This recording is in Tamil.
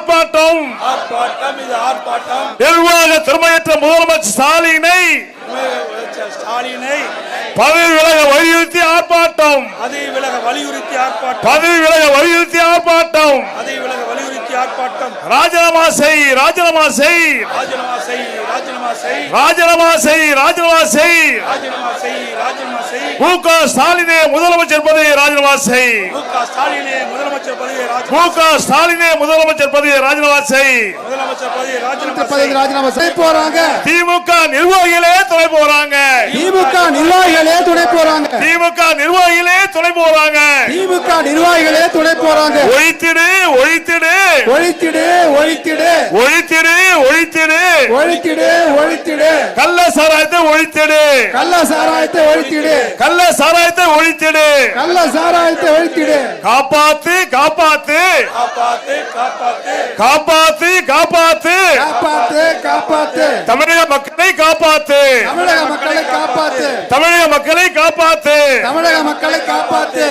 ஆர்ப்பாட்டம். நிர்வாக திறமையற்ற முதலமைச்சர் ஸ்டாலினை பதவி விலக வலியுறுத்தி ஆர்ப்பாட்டம். பதவி விலக வலியுறுத்தி ஆர்ப்பாட்டம். பதவி விலக வலியுறுத்தி ஆர்ப்பாட்டம். பதவி விலக வலியுறுத்தி ஆர்ப்பாட்டம். ராஜினாமா செய் ராஜினாமா செய். ராஜினாமா செய் ராஜினாமா செய். ராஜினாமா செய் ராஜினாமா செய். ராஜினாமா மு க. ஸ்டாலினே முதலமைச்சர் பதவியை ராஜினாமா செய் மு க. ஸ்டாலினே முதலமைச்சர் பதவியை மு ராஜினாமா க. ஸ்டாலினே முதலமைச்சர் பதவியை ராஜினாமா செய் முதலமைச்சர் பதவியை ராஜினாமா பதவி செய். ராஜினாமா செய்ய போறாங்க. திமுக நிர்வாகிகளே துணை போறாங்க. திமுக நிர்வாகிகளே துணை போறாங்க. திமுக நிர்வாகிகளே துணை போறாங்க. திமுக நிர்வாகிகளே துணை போறாங்க. ஒழித்திடு ஒழித்திடு. ஒழித்திடு ஒழித்திடு. ஒழித்திடு ஒழித்திடு. ஒழித்திடு ஒழித்திடு. கள்ள சாராயத்தை ஒழித்திடு. கள்ள சாராயத்தை ஒழித்திடு. கள்ள சாராயத்தை ஒழித்திடு. கள்ள சாராயத்தை ஒழித்திடு. காப்பாத்து காப்பாத்து. காப்பாத்து காப்பாத்து. காப்பாத்து காப்பாத்து. காப்பாத்து தமிழக மக்களை காப்பாத்து. தமிழக மக்களை காப்பாத்து. தமிழக மக்களை காப்பாத்து. தமிழக மக்களை காப்பாத்து.